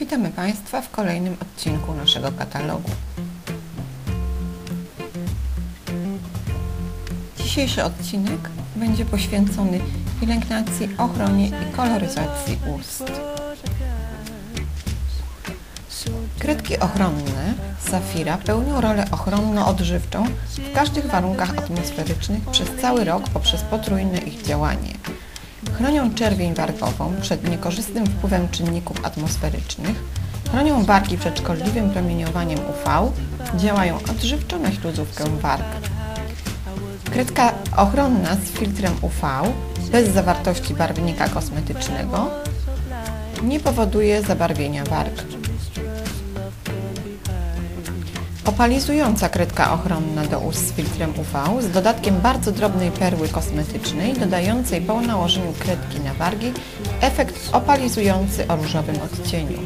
Witamy Państwa w kolejnym odcinku naszego katalogu. Dzisiejszy odcinek będzie poświęcony pielęgnacji, ochronie i koloryzacji ust. Kredki ochronne Safira pełnią rolę ochronno-odżywczą w każdych warunkach atmosferycznych przez cały rok poprzez potrójne ich działanie. Chronią czerwień wargową przed niekorzystnym wpływem czynników atmosferycznych, chronią wargi przed szkodliwym promieniowaniem UV, działają odżywczo na śluzówkę warg. Kredka ochronna z filtrem UV bez zawartości barwnika kosmetycznego nie powoduje zabarwienia warg. Opalizująca kredka ochronna do ust z filtrem UV z dodatkiem bardzo drobnej perły kosmetycznej dodającej po nałożeniu kredki na wargi efekt opalizujący o różowym odcieniu.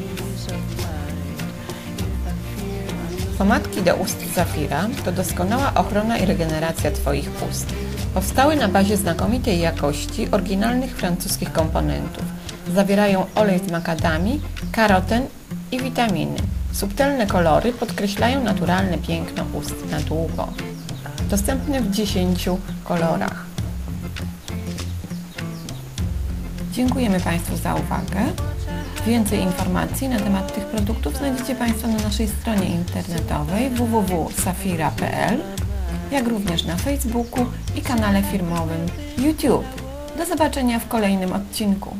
Pomadki do ust Zafira to doskonała ochrona i regeneracja Twoich ust. Powstały na bazie znakomitej jakości oryginalnych francuskich komponentów. Zawierają olej z makadamii, karoten i witaminy. Subtelne kolory podkreślają naturalne piękno ust na długo. Dostępne w 10 kolorach. Dziękujemy Państwu za uwagę. Więcej informacji na temat tych produktów znajdziecie Państwo na naszej stronie internetowej www.safira.pl, jak również na Facebooku i kanale firmowym YouTube. Do zobaczenia w kolejnym odcinku.